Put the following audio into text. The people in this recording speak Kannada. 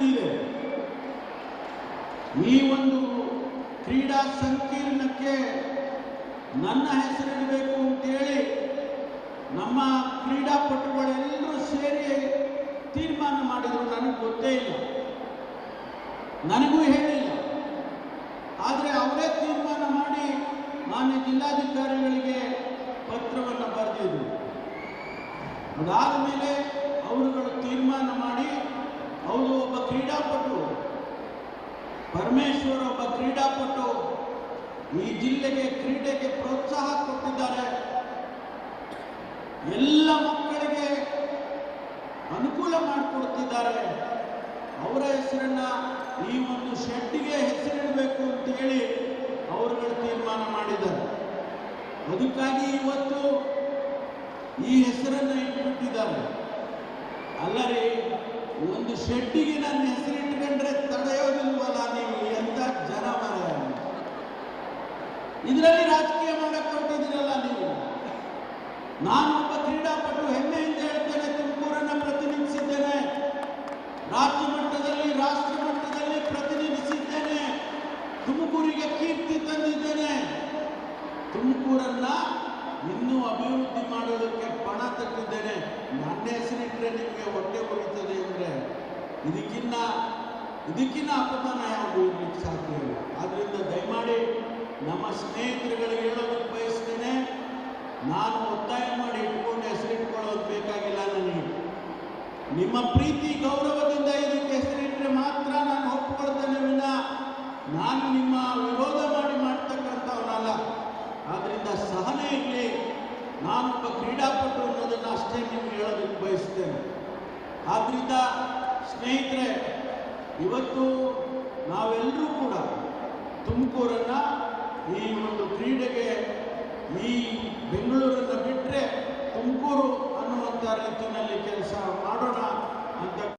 ಮಾಡಿದ್ದೀವಿ ಈ ಒಂದು ಕ್ರೀಡಾ ಸಂಕೀರ್ಣಕ್ಕೆ ನನ್ನ ಹೆಸರಿಡಬೇಕು ಅಂತೇಳಿ ನಮ್ಮ ಕ್ರೀಡಾಪಟುಗಳೆಲ್ಲರೂ ಸೇರಿ ತೀರ್ಮಾನ ಮಾಡಿದ್ರು. ನನಗೆ ಗೊತ್ತೇ ಇಲ್ಲ. ನನಗೂ ಹೇಳಿಲ್ಲ. ಆದರೆ ಅವರೇ ತೀರ್ಮಾನ ಮಾಡಿ ಮಾನ್ಯ ಜಿಲ್ಲಾಧಿಕಾರಿಗಳಿಗೆ ಪತ್ರವನ್ನು ಬರೆದಿದ್ರು. ಅದಾದ ಮೇಲೆ ಅವರುಗಳು ತೀರ್ಮಾನ ಮಾಡಿ ಅವರು ಒಬ್ಬ ಕ್ರೀಡಾಪಟು ಪರಮೇಶ್ವರ್ ಒಬ್ಬ ಕ್ರೀಡಾಪಟು ಈ ಜಿಲ್ಲೆಗೆ ಕ್ರೀಡೆಗೆ ಪ್ರೋತ್ಸಾಹ ಕೊಟ್ಟಿದ್ದಾರೆ. ಎಲ್ಲ ಮಕ್ಕಳಿಗೆ ಅನುಕೂಲ ಮಾಡಿಕೊಡ್ತಿದ್ದಾರೆ. ಅವರ ಹೆಸರನ್ನ ಈ ಒಂದು ಶೆಡ್ಡಿಗೆ ಹೆಸರಿಡಬೇಕು ಅಂತ ಹೇಳಿ ಅವರುಗಳು ತೀರ್ಮಾನ ಮಾಡಿದ್ದಾರೆ. ಅದಕ್ಕಾಗಿ ಇವತ್ತು ಈ ಹೆಸರನ್ನ ಇಟ್ಬಿಟ್ಟಿದ್ದಾರೆ. ಅಲ್ಲರಿ, ಒಂದು ಶೆಡ್ಡಿಗೆ ನನ್ನ ಹೆಸರಿಟ್ಕೊಂಡ್ರೆ ತಡೆಯೋದಿಲ್ವಲ್ಲ? ಇದರಲ್ಲಿ ರಾಜಕೀಯ ಮಾಡಕ್ಕೆ ಹೊರಟಿದ್ದೀರಲ್ಲ ನೀವು? ನಾನು ಒಬ್ಬ ಕ್ರೀಡಾಪಟು, ಹೆಮ್ಮೆಯಿಂದ ಹೇಳ್ತೇನೆ, ತುಮಕೂರನ್ನ ಪ್ರತಿನಿಧಿಸಿದ್ದೇನೆ. ರಾಜ್ಯ ಮಟ್ಟದಲ್ಲಿ, ರಾಷ್ಟ್ರ ಮಟ್ಟದಲ್ಲಿ ಪ್ರತಿನಿಧಿಸಿದ್ದೇನೆ. ತುಮಕೂರಿಗೆ ಕೀರ್ತಿ ತಂದಿದ್ದೇನೆ. ತುಮಕೂರನ್ನ ಇನ್ನೂ ಅಭಿವೃದ್ಧಿ ಮಾಡೋದಕ್ಕೆ ಪಣ ತಟ್ಟಿದ್ದೇನೆ ನನ್ನ ಹೆಸರಿಟ್ಟರೆ ನಿಮಗೆ ಹೊಟ್ಟೆ ಹೋಗುತ್ತದೆ ಅಂದರೆ ಇದಕ್ಕಿನ್ನ ಇದಕ್ಕಿನ್ನ ಅಪಮಾನ ಯಾವುದು ಇರಲಿಕ್ಕೆ ಸಾಧ್ಯ ಇಲ್ಲ. ಆದ್ರಿಂದ ದಯಮಾಡಿ ನಮ್ಮ ಸ್ನೇಹಿತರುಗಳಿಗೆ ಹೇಳೋದಕ್ಕೆ ಬಯಸ್ತೇನೆ, ನಾನು ಒತ್ತಾಯ ಮಾಡಿ ಇಟ್ಕೊಂಡು ಹೆಸರಿಟ್ಕೊಳ್ಳೋದು ಬೇಕಾಗಿಲ್ಲ ನನಗೆ ನಿಮ್ಮ ಪ್ರೀತಿ, ಗೌರವದಿಂದ ಇದಕ್ಕೆ ಹೆಸರಿಟ್ಟರೆ ಮಾತ್ರ ನಾನು ಒಪ್ಕೊಳ್ತೇನೆ ವಿನ. ನಾನು ನಿಮ್ಮ ವಿರೋಧ ಮಾಡಿ ಮಾಡ್ತಕ್ಕಂಥವನಲ್ಲ. ಆದ್ದರಿಂದ ಸಹನೆ ಇರಲಿ. ನಾನೊಬ್ಬ ಕ್ರೀಡಾಪಟು ಅನ್ನೋದನ್ನು ಅಷ್ಟೇ ನಿಮ್ಗೆ ಹೇಳೋದಕ್ಕೆ ಬಯಸ್ತೇನೆ. ಆದ್ದರಿಂದ ಸ್ನೇಹಿತರೆ, ಇವತ್ತು ನಾವೆಲ್ಲರೂ ಕೂಡ ತುಮಕೂರನ್ನ ಈ ಒಂದು ಕ್ರೀಡೆಗೆ ಈ ಬೆಂಗಳೂರನ್ನು ಬಿಟ್ಟರೆ